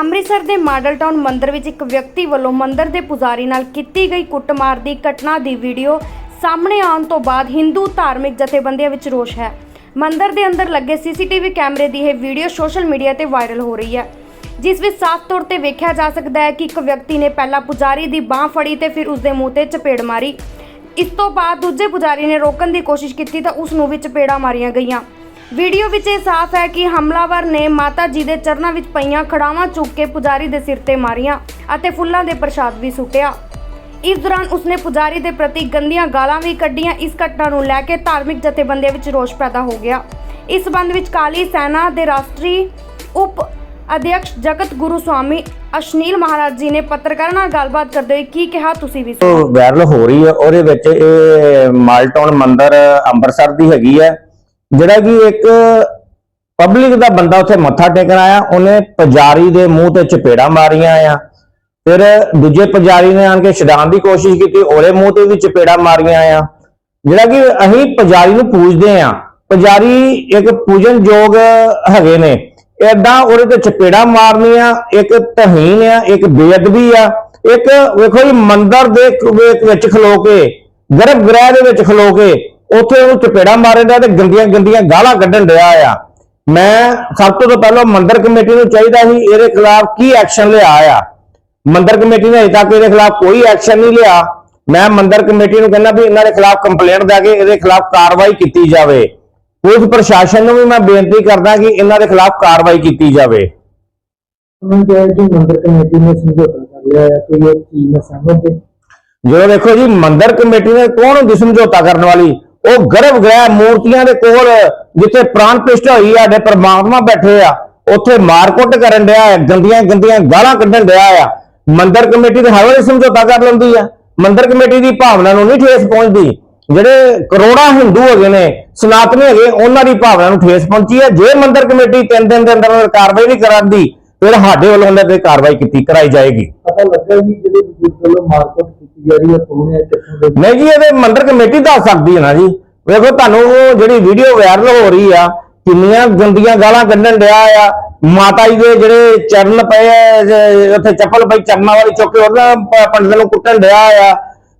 ਅੰਮ੍ਰਿਤਸਰ ਦੇ model town ਮੰਦਿਰ ਵਿੱਚ ਇੱਕ ਵਿਅਕਤੀ ਵੱਲੋਂ ਮੰਦਿਰ ਦੇ ਪੁਜਾਰੀ ਨਾਲ ਕੀਤੀ ਗਈ ਕੁੱਟਮਾਰ ਦੀ ਘਟਨਾ ਦੀ ਵੀਡੀਓ ਸਾਹਮਣੇ ਆਉਣ ਤੋਂ ਬਾਅਦ ਹਿੰਦੂ ਧਾਰਮਿਕ ਜਥੇਬੰਦੀਆਂ ਵਿੱਚ ਰੋਸ਼ ਹੈ। ਮੰਦਿਰ ਦੇ ਅੰਦਰ ਲੱਗੇ ਸੀਸੀਟੀਵੀ ਕੈਮਰੇ ਦੀ ਇਹ ਵੀਡੀਓ ਸੋਸ਼ਲ ਮੀਡੀਆ ਤੇ ਵਾਇਰਲ ਹੋ ਰਹੀ ਹੈ। ਜਿਸ ਵਿੱਚ ਸਾਫ਼ ਤੌਰ ਤੇ ਵੇਖਿਆ ਜਾ ਸਕਦਾ ਹੈ ਕਿ ਇੱਕ ਵਿਅਕਤੀ ਨੇ ਪਹਿਲਾਂ ਪੁਜਾਰੀ ਦੀ ਬਾਹ ਫੜੀ ਤੇ ਫਿਰ ਉਸ ਦੇ ਮੂੰਹ ਤੇ ਚਪੇੜ ਮਾਰੀ। ਇਸ ਤੋਂ ਬਾਅਦ ਦੂਜੇ ਪੁਜਾਰੀ ਨੇ ਰੋਕਣ ਦੀ ਕੋਸ਼ਿਸ਼ ਕੀਤੀ ਤਾਂ ਉਸ ਨੂੰ ਵੀ ਚਪੇੜਾਂ ਮਾਰੀਆਂ ਗਈਆਂ। ਵੀਡੀਓ ਵਿੱਚ ਇਹ ਸਾਫ਼ ਹੈ ਕਿ ਹਮਲਾਵਰ ਨੇ ਮਾਤਾ ਜੀ ਦੇ ਚਰਨਾਂ ਵਿੱਚ ਪਈਆਂ ਖੜਾਵਾਂ ਚੁੱਕ ਕੇ ਪੁਜਾਰੀ ਦੇ ਸਿਰ ਤੇ ਮਾਰੀਆਂ ਅਤੇ ਫੁੱਲਾਂ ਦੇ ਪ੍ਰਸ਼ਾਦ ਵੀ ਸੁੱਟਿਆ। ਇਸ ਦੌਰਾਨ ਉਸਨੇ ਪੁਜਾਰੀ ਦੇ ਪ੍ਰਤੀ ਗੰਦੀਆਂ ਗਾਲਾਂ ਵੀ ਕੱਢੀਆਂ। ਇਸ ਘਟਨਾ ਨੂੰ ਲੈ ਕੇ ਧਾਰਮਿਕ ਜਥੇਬੰਦੀਆਂ ਵਿੱਚ ਰੋਸ਼ ਪੈਦਾ ਹੋ ਗਿਆ। ਇਸ ਸੰਬੰਧ ਵਿੱਚ ਕਾਲੀ ਸੈਨਾ ਦੇ ਰਾਸ਼ਟਰੀ ਉਪ ਅਧਿਕਸ਼ ਜਗਤ ਗੁਰੂ ਸਵਾਮੀ ਅਸ਼ਨੀਲ ਮਹਾਰਾਜ ਜੀ ਨੇ ਪੱਤਰਕਾਰਾਂ ਨਾਲ ਗੱਲਬਾਤ ਕਰਦੇ ਹੋਏ ਕੀ ਕਿਹਾ ਤੁਸੀਂ ਵੀ ਸੁਣੋ। ਵਾਇਰਲ ਹੋ ਰਹੀ ਹੈ ਉਹਦੇ ਵਿੱਚ ਇਹ ਮਾਲਟਾਊਨ ਮੰਦਿਰ ਅੰਮ੍ਰਿਤਸਰ ਦੀ ਹੈਗੀ ਹੈ। ਜਿਹੜਾ ਕਿ ਇੱਕ ਪਬਲਿਕ ਦਾ ਬੰਦਾ ਉੱਥੇ ਮੱਥਾ ਟੇਕਣ ਆਇਆ, ਉਹਨੇ ਪੁਜਾਰੀ ਦੇ ਮੂੰਹ ਤੇ ਚਪੇੜਾ ਮਾਰੀਆਂ ਆ। ਫਿਰ ਦੂਜੇ ਪੁਜਾਰੀ ਨੇ ਆਣ ਕੇ ਛਡਾਉਣ ਦੀ ਕੋਸ਼ਿਸ਼ ਕੀਤੀ, ਉਹਦੇ ਮੂੰਹ ਤੇ ਵੀ ਚਪੇੜਾ ਮਾਰੀਆਂ ਆ। ਜਿਹੜਾ ਕਿ ਅਸੀਂ ਪੁਜਾਰੀ ਨੂੰ ਪੂਜਦੇ ਆ। ਪੁਜਾਰੀ ਇੱਕ ਪੂਜਨਯੋਗ ਹੈਗੇ ਨੇ। ਏਦਾਂ ਉਹਦੇ ਤੇ ਚਪੇੜਾ ਮਾਰਨੀਆਂ, ਇੱਕ ਤਹੀਨ ਆ, ਇੱਕ ਬੇਅਦਬੀ ਆ। ਇੱਕ ਵੇਖੋ ਜੀ, ਮੰਦਰ ਦੇ ਵਿੱਚ ਖਲੋ ਕੇ, ਗਰਭ ਗ੍ਰਹਿ ਦੇ ਵਿੱਚ ਖਲੋ ਕੇ ਉੱਥੇ ਉਹਨੂੰ ਚਪੇੜਾ ਮਾਰਨ ਦਾ ਤੇ ਗੰਦੀਆਂ ਗੰਦੀਆਂ ਗਾਲਾਂ ਕੱਢਣ ਡਿਆ ਆ। ਮੈਂ ਸਭ ਤੋਂ ਪਹਿਲਾਂ ਮੰਦਰ ਕਮੇਟੀ ਨੂੰ ਚਾਹੀਦਾ ਸੀ ਇਹਦੇ ਖਿਲਾਫ ਕੀ ਐਕਸ਼ਨ ਲਿਆ ਆ। ਮੰਦਰ ਕਮੇਟੀ ਨੇ ਅਜੇ ਤੱਕ ਇਹਦੇ ਖਿਲਾਫ ਕੋਈ ਐਕਸ਼ਨ ਨਹੀਂ ਲਿਆ। ਮੈਂ ਮੰਦਰ ਕਮੇਟੀ ਨੂੰ ਕਹਿੰਦਾ ਵੀ ਇਹਨਾਂ ਦੇ ਖਿਲਾਫ ਕੰਪਲੇਂਟ ਦੇ ਕੇ ਇਹਦੇ ਖਿਲਾਫ ਕਾਰਵਾਈ ਕੀਤੀ ਜਾਵੇ। ਪੁਲਿਸ ਪ੍ਰਸ਼ਾਸਨ ਨੂੰ ਵੀ ਮੈਂ ਬੇਨਤੀ ਕਰਦਾ ਕਿ ਇਹਨਾਂ ਦੇ ਖਿਲਾਫ ਕਾਰਵਾਈ ਕੀਤੀ ਜਾਵੇ। ਮੰਦਰ ਕਮੇਟੀ ਨੇ ਸਮਝੌਤਾ ਕਰ ਲਿਆ ਹੈ ਕੋਈ ਇਹ ਚੀਜ਼ ਨਾਲ ਸਹਿਮਤ ਹੈ? ਜਦੋਂ ਦੇਖੋ ਜੀ ਮੰਦਰ ਕਮੇਟੀ ਨੇ ਕੌਣ ਹੁੰਦੀ ਸਮਝੌਤਾ ਕਰਨ ਵਾਲੀ? ਉਹ ਗਰਭ ਗ੍ਰਹਿ ਮੂਰਤੀਆਂ ਦੇ ਕੋਲ ਜਿੱਥੇ ਪ੍ਰਾਣ ਪ੍ਰਤਿਸ਼ਠਾ ਹੋਈ ਆ ਸਾਡੇ ਪ੍ਰਮਾਤਮਾ ਬੈਠੇ ਆ, ਉੱਥੇ ਮਾਰਕੁੱਟ ਕਰਨ ਡਿਆ ਹੈ ਗੰਦੀਆਂ ਗੰਦੀਆਂ ਗਾਲਾਂ ਕੱਢਣ ਡਿਆ ਆ। ਮੰਦਰ ਕਮੇਟੀ ਦੇ ਹਰ ਵੇਲੇ ਸਮਝੌਤਾ ਕਰ ਲੈਂਦੀ ਆ। ਮੰਦਰ ਕਮੇਟੀ ਦੀ ਭਾਵਨਾ ਨੂੰ ਨਹੀਂ ਠੇਸ ਪਹੁੰਚਦੀ। ਜਿਹੜੇ ਕਰੋੜਾਂ ਹਿੰਦੂ ਹੈਗੇ ਨੇ, ਸਨਾਤਨੀ ਹੈਗੇ, ਉਹਨਾਂ ਦੀ ਭਾਵਨਾ ਨੂੰ ਠੇਸ ਪਹੁੰਚੀ ਹੈ ਜੇ ਮੰਦਰ ਕਮੇਟੀ ਤਿੰਨ ਦਿਨ ਦੇ ਅੰਦਰ ਕਾਰਵਾਈ ਨਹੀਂ ਕਰਾਂਦੀ, ਫਿਰ ਸਾਡੇ ਵੱਲੋਂ ਉਹਨਾਂ ਤੇ ਕਾਰਵਾਈ ਕੀਤੀ, ਕਰਾਈ ਜਾਏਗੀ। ਪਤਾ ਲੱਗਾ ਜੀ ਜਿਹੜੇ ਮਾਰਕੀਟ ਕੀਤੀ ਜਾ ਰਹੀ ਦੇ ਨਹੀਂ ਜੀ ਇਹਦੇ ਮੰਦਰ ਕਮੇਟੀ ਦੱਸ ਸਕਦੀ ਹੈ ਨਾ ਜੀ। ਵੇਖੋ ਤੁਹਾਨੂੰ ਉਹ ਜਿਹੜੀ ਵੀਡੀਓ ਵਾਇਰਲ ਹੋ ਰਹੀ ਆ ਕਿੰਨੀਆਂ ਗੰਦੀਆਂ ਗਾਲਾਂ ਕੱਢਣ ਡਿਆ ਆ। ਮਾਤਾ ਜੀ ਦੇ ਜਿਹੜੇ ਚਰਨ ਪਏ ਆ, ਉੱਥੇ ਚੱਪਲ ਪਈ ਚਰਨਾਂ ਵਾਲੀ ਚੁੱਕ ਕੇ ਉਹਨਾਂ ਪ- ਪੰਡਤ ਨੂੰ ਕੁੱਟਣ ਡਿਆ ਆ।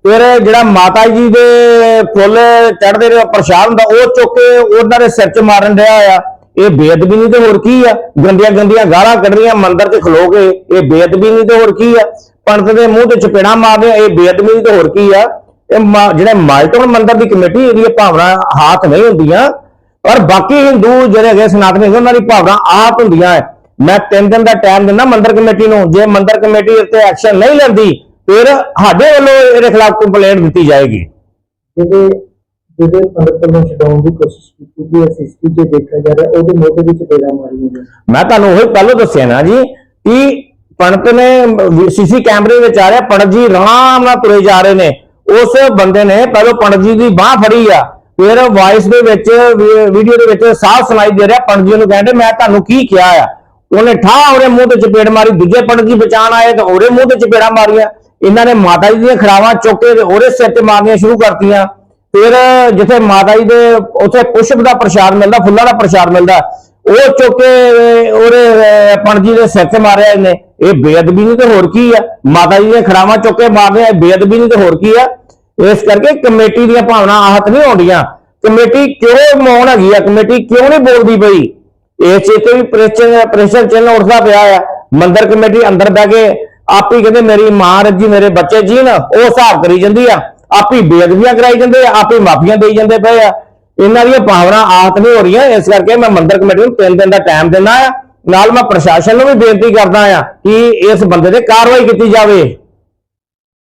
ਫਿਰ ਜਿਹੜਾ ਮਾਤਾ ਜੀ ਦੇ ਫੁੱਲ ਚੜਦੇ ਨੇ ਪ੍ਰਸ਼ਾਦ ਹੁੰਦਾ ਉਹ ਚੁੱਕ ਕੇ ਉਹਨਾਂ ਦੇ ਸਿਰ 'ਚ ਮਾਰਨ ਡਿਆ ਆ। ਇਹ ਬੇਅਦਬੀ ਨਹੀਂ ਤੇ ਹੋਰ ਕੀ ਆ? ਗੰਦੀਆਂ ਗੰਦੀਆਂ ਗਾਲਾਂ ਕੱਢਣੀਆਂ ਮੰਦਰ 'ਚ ਖਲੋ ਕੇ ਇਹ ਬੇਅਦਬੀ ਨਹੀਂ ਤੇ ਹੋਰ ਕੀ ਆ? ਪੰਡਤ ਦੇ ਮੂੰਹ ਤੇ ਚਪੇੜਾ ਮਾਰਦੇ ਇਹ ਬੇਅਦਬੀ ਤੇ ਹੋਰ ਕੀ ਆ? ਇਹ ਜਿਹੜੇ ਮਾਲਟਨ ਮੰਦਰ ਦੀ ਕਮੇਟੀ ਇਹਦੀ ਇਹ ਭਾਵਨਾ ਹਾਥ ਨਹੀਂ ਹੁੰਦੀਆਂ ਔਰ ਬਾਕੀ ਹਿੰਦੂ ਜਿਹੜੇ ਹੈਗੇ ਸਨਾਤਨੀ ਹੈਗੇ, ਉਹਨਾਂ ਦੀ ਭਾਵਨਾ ਆਪ ਹੁੰਦੀਆਂ ਹੈ ਮੈਂ ਤਿੰਨ ਦਿਨ ਦਾ ਟਾਈਮ ਦਿੰਦਾ ਮੰਦਰ ਕਮੇਟੀ ਨੂੰ। ਜੇ ਮੰਦਰ ਕਮੇਟੀ ਇਸ ਤੇ ਐਕਸ਼ਨ ਨਹੀਂ ਲੈਂਦੀ ਫਿਰ ਸਾਡੇ ਵੱਲੋਂ ਇਹਦੇ ਖਿਲਾਫ ਕੰਪਲੇਂਟ ਦਿੱਤੀ ਜਾਏਗੀ। ਜਿਹੜੇ ਜਿਹੜੇ ਪੰਡਤ ਵੱਲੋਂ ਛਡਾਉਣ ਦੀ ਕੋਸ਼ਿਸ਼ ਕੀਤੀ ਗਈ ਹੈ ਸਿਸਟੀ 'ਚ ਦੇਖਿਆ ਜਾ ਰਿਹਾ ਉਹਦੇ ਮੋਢੇ ਵਿੱਚ ਪੇੜਾ ਮਾਰੀਆਂ ਨੇ ਮੈਂ ਤੁਹਾਨੂੰ ਉਹੀ ਪਹਿਲਾਂ ਦੱਸਿਆ ਨਾ ਜੀ ਕਿ ਪੰਡਤ ਨੇ ਸੀਸੀ ਕੈਮਰੇ ਵਿੱਚ ਆ ਰਿਹਾ ਪੰਡਤ ਜੀ ਆਰਾਮ ਨਾਲ ਤੁਰੇ ਜਾ ਰਹੇ ਨੇ। ਉਸ ਬੰਦੇ ਨੇ ਪਹਿਲਾਂ ਪੰਡਤ ਜੀ ਦੀ ਬਾਹ ਫੜੀ ਆ ਫਿਰ ਵਾਇਸ ਦੇ ਵਿੱਚ ਵੀਡੀਓ ਦੇ ਵਿੱਚ ਸਾਫ਼ ਸੁਣਾਈ ਦੇ ਰਿਹਾ ਪੰਡਤ ਜੀ ਨੂੰ ਕਹਿੰਦੇ ਮੈਂ ਤੁਹਾਨੂੰ ਕੀ ਕਿਹਾ ਆ? ਉਹਨੇ ਠਾ ਉਹਦੇ ਮੂੰਹ ਤੇ ਚਪੇੜ ਮਾਰੀ ਦੂਜੇ ਪੰਡਤ ਜੀ ਬਚਾਣ ਆਏ ਤੇ ਉਹਦੇ ਮੂੰਹ ਤੇ ਚਪੇੜਾ ਮਾਰੀਆਂ। ਇਹਨਾਂ ਨੇ ਮਾਤਾ ਜੀ ਦੀਆਂ ਖੜਾਵਾਂ ਚੁੱਕ ਕੇ ਉਹਦੇ ਸਿਰ ਤੇ ਮਾਰਨੀਆਂ ਸ਼ੁਰੂ ਕਰਤੀਆਂ। ਫਿਰ ਜਿੱਥੇ ਮਾਤਾ ਜੀ ਦੇ ਉੱਥੇ ਪੁਸ਼ਪ ਦਾ ਪ੍ਰਸ਼ਾਦ ਮਿਲਦਾ ਫੁੱਲਾਂ ਦਾ ਪ੍ਰਸ਼ਾਦ ਮਿਲਦਾ ਉਹ ਚੁੱਕ ਕੇ ਉਹਦੇ ਅਹ, ਪੰਡਤ ਜੀ ਦੇ ਸਿਰ ਤੇ ਮਾਰਿਆ ਇਹਨੇ। ਇਹ ਬੇਅਦਬੀ ਨਹੀਂ ਤੇ ਹੋਰ ਕੀ ਆ? ਮਾਤਾ ਜੀ ਦੀਆਂ ਖੜਾਵਾਂ ਚੁੱਕ ਕੇ ਮਾਰਦੇ ਆ ਬੇਅਦਬੀ ਨਹੀਂ ਤੇ ਹੋਰ ਕੀ ਆ? ਇਸ ਕਰਕੇ ਕਮੇਟੀ ਦੀਆਂ ਭਾਵਨਾ ਆਹਤ ਨਹੀਂ ਆਉਂਦੀਆਂ। ਕਮੇਟੀ ਕਿਉਂ ਮੌਨ ਹੈਗੀ ਆ? ਕਮੇਟੀ ਕਿਉਂ ਨਹੀਂ ਬੋਲਦੀ ਪਈ? ਇਸ ਚੀਜ਼ ਤੇ ਵੀ ਪ੍ਰੈਸ਼ਰ ਪ੍ਰੈਸ਼ਰ ਚੈਨਲ ਉੱਠਦਾ ਪਿਆ ਆ। ਮੰਦਰ ਕਮੇਟੀ ਅੰਦਰ ਬਹਿ ਕੇ ਆਪ ਹੀ ਕਹਿੰਦੇ ਮੇਰੀ ਮਾਂ ਜੀ ਮੇਰੇ ਬੱਚੇ ਜੀ ਨਾ ਉਹ ਹਿਸਾਬ ਕਰੀ ਜਾਂਦੀ ਆ। ਆਪ ਬੇਅਦਬੀਆਂ ਕਰਾਈ ਜਾਂਦੇ ਆ, ਆਪ ਮਾਫੀਆਂ ਦੇਈ ਜਾਂਦੇ ਪਏ ਆ। ਇਹਨਾਂ ਦੀਆਂ ਭਾਵਨਾ ਆਹਤ ਨਹੀਂ ਹੋ ਰਹੀਆਂ, ਇਸ ਕਰਕੇ ਮੈਂ ਮੰਦਰ ਕਮੇਟੀ ਨੂੰ ਤਿੰਨ ਦਿਨ ਦਾ ਟਾਈਮ ਦਿੰਦਾ ਆ। ਨਾਲ ਮੈਂ ਪ੍ਰਸ਼ਾਸਨ ਨੂੰ ਵੀ ਬੇਨਤੀ ਕਰਦਾ ਆ ਕਿ ਇਸ ਬੰਦੇ ਤੇ ਕਾਰਵਾਈ ਕੀਤੀ ਜਾਵੇ।